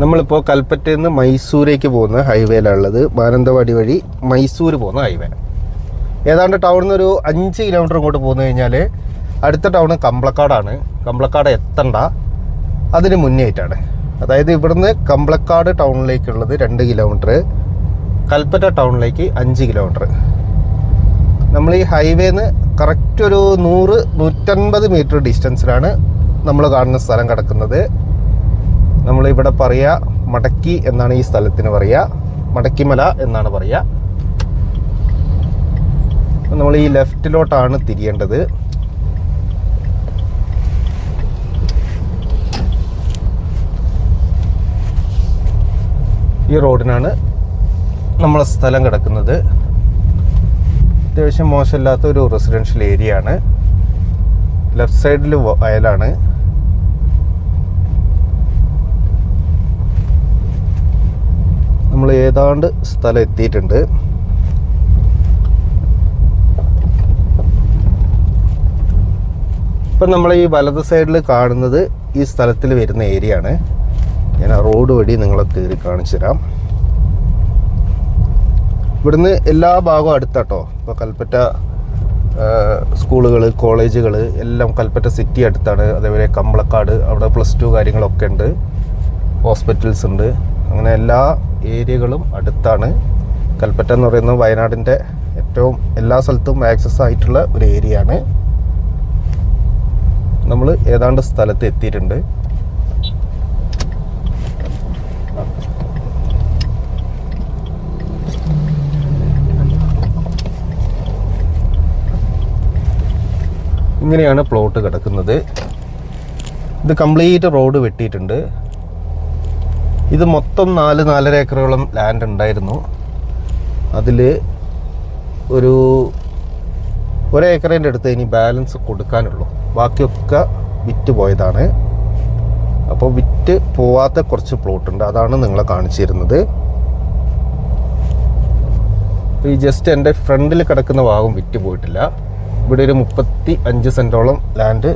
നമ്മളിപ്പോൾ കൽപ്പറ്റയിൽ നിന്ന് മൈസൂരേക്ക് പോകുന്ന ഹൈവേയിലുള്ളത് മാനന്തവാടി വഴി മൈസൂർ പോകുന്ന ഹൈവേ ഏതാണ്ട് ടൗണിൽ നിന്ന് ഒരു അഞ്ച് കിലോമീറ്റർ ഇങ്ങോട്ട് പോന്നു കഴിഞ്ഞാൽ അടുത്ത ടൗൺ കമ്പളക്കാടാണ്. കമ്പളക്കാട് എത്തണ്ട. അതിന് മുന്നേറ്റാണ്. അതായത് ഇവിടുന്ന് കമ്പളക്കാട് ടൗണിലേക്കുള്ളത് രണ്ട് കിലോമീറ്റർ കൽപ്പറ്റ ടൗണിലേക്ക് അഞ്ച് കിലോമീറ്റർ നമ്മൾ ഈ ഹൈവേന്ന് കറക്റ്റ് ഒരു നൂറ് നൂറ്റൻപത് മീറ്റർ ഡിസ്റ്റൻസിലാണ് നമ്മൾ കാണുന്ന സ്ഥലം കിടക്കുന്നത്. നമ്മൾ പറയുക പറയാ മടക്കി എന്നാണ് ഈ സ്ഥലത്തിന് പറയുക മടക്കിമല എന്നാണ് പറയുക നമ്മൾ ഈ ലെഫ്റ്റിലോട്ടാണ് തിരിയേണ്ടത്. ഈ റോഡിനാണ് നമ്മളെ സ്ഥലം കിടക്കുന്നത്. അത്യാവശ്യം മോശമില്ലാത്ത ഒരു റെസിഡൻഷ്യൽ ഏരിയ ആണ് ലെഫ്റ്റ് സൈഡിൽ വയലാണ്. നമ്മൾ ഏതാണ്ട് സ്ഥലം എത്തിയിട്ടുണ്ട്. ഇപ്പം നമ്മൾ ഈ വലത് സൈഡിൽ കാണുന്നത് ഈ സ്ഥലത്തിൽ വരുന്ന ഏരിയ ആണ്. ഞാൻ ആ റോഡ് വഴി നിങ്ങളെ കയറി കാണിച്ചു തരാം. ഇവിടുന്ന് എല്ലാ ഭാഗവും അടുത്താട്ടോ. ഇപ്പോൾ കൽപ്പറ്റ സ്കൂളുകൾ കോളേജുകൾ എല്ലാം കൽപ്പറ്റ സിറ്റി അടുത്താണ്. അതേപോലെ കമ്പളക്കാട് അവിടെ പ്ലസ് ടു കാര്യങ്ങളൊക്കെ ഉണ്ട്. ഹോസ്പിറ്റൽസ് ഉണ്ട്. അങ്ങനെ എല്ലാ ഏരിയകളും അടുത്താണ്. കൽപ്പറ്റ എന്ന് പറയുന്നത് വയനാടിന്റെ ഏറ്റവും എല്ലാ സ്ഥലത്തും ആക്സസ് ആയിട്ടുള്ള ഒരു ഏരിയ ആണ് നമ്മൾ ഏതാണ്ട് സ്ഥലത്ത് എത്തിയിട്ടുണ്ട്. ഇങ്ങനെയാണ് പ്ലോട്ട് കിടക്കുന്നത്. ഇത് കംപ്ലീറ്റ് റോഡ് വെട്ടിയിട്ടുണ്ട്. ഇത് മൊത്തം നാല് നാലര ഏക്കറോളം ലാൻഡ് ഉണ്ടായിരുന്നു. അതിൽ ഒരു ഒരേക്കറേന്റെ അടുത്ത് ഇനി ബാലൻസ് കൊടുക്കാനുള്ളൂ. ബാക്കിയൊക്കെ വിറ്റ് പോയതാണ്. അപ്പോൾ വിറ്റ് പോവാത്ത കുറച്ച് പ്ലോട്ട് ഉണ്ട്. അതാണ് നിങ്ങളെ കാണിച്ചിരുന്നത് ഈ ജസ്റ്റ് എന്റെ ഫ്രണ്ടിൽ കിടക്കുന്ന ഭാഗം വിറ്റ് പോയിട്ടില്ല. ഇവിടെ ഒരു മുപ്പത്തി അഞ്ച് സെന്റോളം ലാൻഡ്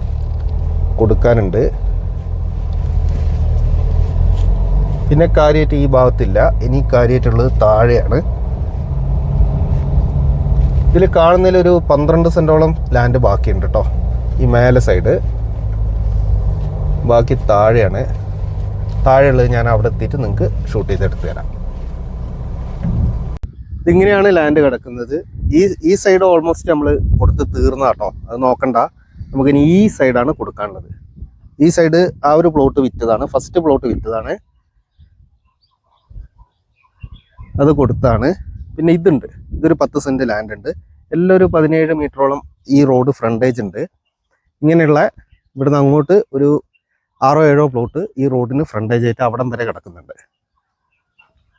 കൊടുക്കാനുണ്ട്. പിന്നെ കാര്യമായിട്ട് ഈ ഭാഗത്തില്ല. ഇനി കാര്യമായിട്ടുള്ളത് താഴെയാണ്. ഇതിൽ കാണുന്നതിലൊരു പന്ത്രണ്ട് സെന്റോളം ലാൻഡ് ബാക്കിയുണ്ട് കേട്ടോ ഈ മേലെ സൈഡ്. ബാക്കി താഴെയാണ്. താഴെയുള്ളത് ഞാൻ അവിടെ എത്തിയിട്ട് നിങ്ങൾക്ക് ഷൂട്ട് ചെയ്തെടുത്ത് തരാം. ഇതിങ്ങനെയാണ് ലാൻഡ് കിടക്കുന്നത്. ഈ ഈ സൈഡ് ഓൾമോസ്റ്റ് നമ്മൾ കൊടുത്ത് തീർന്ന കേട്ടോ അത് നോക്കണ്ട. നമുക്കിനി ഈ സൈഡാണ് കൊടുക്കാനുള്ളത്. ഈ സൈഡ് ആ ഒരു പ്ലോട്ട് വിറ്റതാണ്. ഫസ്റ്റ് പ്ലോട്ട് വിറ്റതാണ്. അത് കൊടുത്താണ്. പിന്നെ ഇതുണ്ട്. ഇതൊരു പത്ത് സെന്റ് ലാൻഡ് ഉണ്ട്. എല്ലാം ഒരു പതിനേഴ് മീറ്ററോളം ഈ റോഡ് ഫ്രണ്ടേജ് ഉണ്ട്. ഇങ്ങനെയുള്ള ഇവിടുന്ന് അങ്ങോട്ട് ഒരു ആറോ ഏഴോ പ്ലോട്ട് ഈ റോഡിന് ഫ്രണ്ടേജ് ആയിട്ട് അവിടം വരെ കിടക്കുന്നുണ്ട്.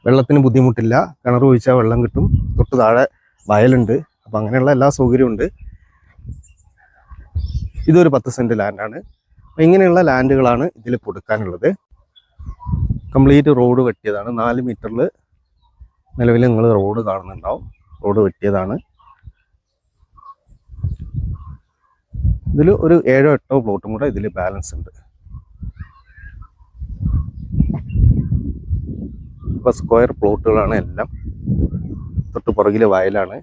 വെള്ളത്തിന് ബുദ്ധിമുട്ടില്ല. കിണർ ഒഴിച്ചാൽ വെള്ളം കിട്ടും. തൊട്ട് താഴെ വയലുണ്ട്. അപ്പം അങ്ങനെയുള്ള എല്ലാ സൗകര്യവും ഉണ്ട്. ഇതൊരു പത്ത് സെന്റ് ലാൻഡാണ് അപ്പം ഇങ്ങനെയുള്ള ലാൻഡുകളാണ് ഇതിൽ കൊടുക്കാനുള്ളത്. കംപ്ലീറ്റ് റോഡ് വെട്ടിയതാണ് നാല് മീറ്ററിൽ നിലവിൽ നിങ്ങൾ റോഡ് കാണുന്നുണ്ടാവും. റോഡ് വെട്ടിയതാണ്. ഇതിൽ ഒരു ഏഴോ എട്ടോ പ്ലോട്ടും കൂടെ ഇതിൽ ബാലൻസ് ഉണ്ട്. ഇപ്പം സ്ക്വയർ പ്ലോട്ടുകളാണ് എല്ലാം. തൊട്ട് പുറകിൽ വയലാണ്.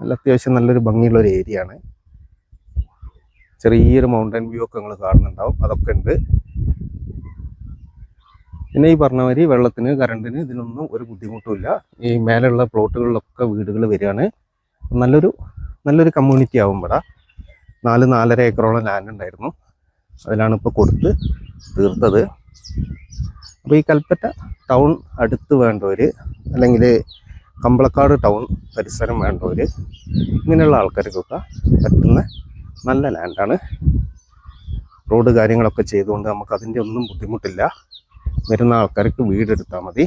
നല്ല അത്യാവശ്യം നല്ലൊരു ഭംഗിയുള്ള ഒരു ഏരിയ ആണ്. ചെറിയൊരു മൗണ്ടൻ വ്യൂ ഒക്കെ നിങ്ങൾ കാണുന്നുണ്ടാവും. അതൊക്കെ ഉണ്ട്. പിന്നെ ഈ പറഞ്ഞ മാതിരി വെള്ളത്തിന് കറണ്ടിന് ഇതിനൊന്നും ഒരു ബുദ്ധിമുട്ടുമില്ല. ഈ മേലെയുള്ള പ്ലോട്ടുകളിലൊക്കെ വീടുകൾ വരികയാണ്. നല്ലൊരു നല്ലൊരു കമ്മ്യൂണിറ്റി ആവും ഇവിടെ. നാല് നാലര ഏക്കറോളം ലാൻഡ് ഉണ്ടായിരുന്നു. അതിലാണ് ഇപ്പോൾ കൊടുത്ത് തീർത്തത്. അപ്പോൾ ഈ കൽപ്പറ്റ ടൗൺ അടുത്ത് വേണ്ടവർ അല്ലെങ്കിൽ കമ്പളക്കാട് ടൗൺ പരിസരം വേണ്ടവർ ഇങ്ങനെയുള്ള ആൾക്കാർക്കൊക്കെ പറ്റുന്ന നല്ല ലാൻഡാണ് റോഡ് കാര്യങ്ങളൊക്കെ ചെയ്തുകൊണ്ട് നമുക്ക് അതിന്റെ ഒന്നും ബുദ്ധിമുട്ടില്ല. വരുന്ന ആൾക്കാർക്ക് വീടെടുത്താൽ മതി.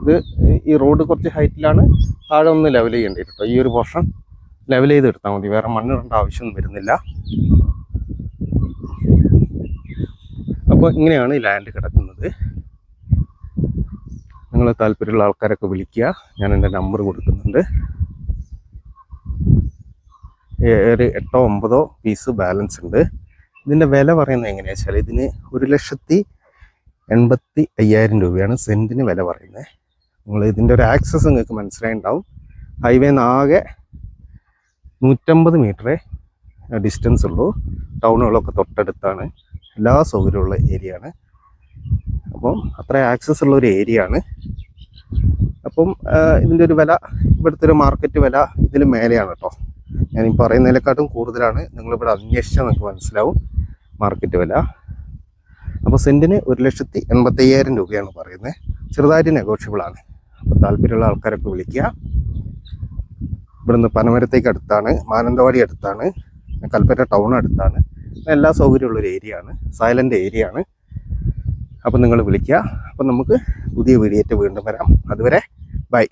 ഇത് ഈ റോഡ് കുറച്ച് ഹൈറ്റിലാണ്. താഴെ ഒന്ന് ലെവൽ ചെയ്യേണ്ടി കേട്ടോ ഈ ഒരു പോർഷൻ ലെവൽ ചെയ്ത് എടുത്താൽ മതി. വേറെ മണ്ണിടേണ്ട ആവശ്യമൊന്നും വരുന്നില്ല. അപ്പോൾ ഇങ്ങനെയാണ് ഈ ലാൻഡ് കിടക്കുന്നത്. നിങ്ങൾ താല്പര്യമുള്ള ആൾക്കാരൊക്കെ വിളിക്കുക. ഞാൻ എന്റെ നമ്പർ കൊടുക്കുന്നുണ്ട്. ഒരു എട്ടോ ഒമ്പതോ പീസ് ബാലൻസ് ഉണ്ട്. ഇതിന്റെ വില പറയുന്നത് എങ്ങനെയാ വെച്ചാൽ ഇതിന് ഒരു ലക്ഷത്തി എൺപത്തി അയ്യായിരം രൂപയാണ് സെന്റിന് വില പറയുന്നത്. നിങ്ങൾ ഇതിന്റെ ഒരു ആക്സസ് നിങ്ങൾക്ക് മനസ്സിലായിണ്ടാവും. ഹൈവേ ആകെ നൂറ്റമ്പത് മീറ്ററേ ഡിസ്റ്റൻസ് ഉള്ളൂ. ടൗണുകളൊക്കെ തൊട്ടടുത്താണ്. എല്ലാ സൗകര്യമുള്ള ഏരിയ ആണ് അപ്പം അത്ര ആക്സസ് ഉള്ള ഒരു ഏരിയ ആണ് അപ്പം ഇതിന്റെ ഒരു വില ഇവിടുത്തെ ഒരു മാർക്കറ്റ് വില ഇതിൽ മേലെയാണ് കേട്ടോ. ഞാൻ ഈ പറയുന്നതിനെക്കാട്ടും കൂടുതലാണ്. നിങ്ങളിവിടെ അന്വേഷിച്ചാൽ നിങ്ങൾക്ക് മനസ്സിലാവും. മാർക്കറ്റ് വില. അപ്പോൾ സെന്റിന് ഒരു ലക്ഷത്തി എൺപത്തയ്യായിരം രൂപയാണ് പറയുന്നത് ചെറുതായിട്ട് നെഗോഷ്യബിളാണ് അപ്പോൾ താല്പര്യമുള്ള ആൾക്കാരൊക്കെ വിളിക്കുക. ഇവിടുന്ന് പനമരത്തേക്ക് അടുത്താണ് മാനന്തവാടി അടുത്താണ് കൽപ്പറ്റ ടൗൺ അടുത്താണ്. എല്ലാ സൗകര്യമുള്ള ഒരു ഏരിയ ആണ് സൈലന്റ് ഏരിയ ആണ്. അപ്പം നിങ്ങൾ വിളിക്കുക. അപ്പം നമുക്ക് പുതിയ വീഡിയോ വീണ്ടും വരാം. അതുവരെ ബൈ.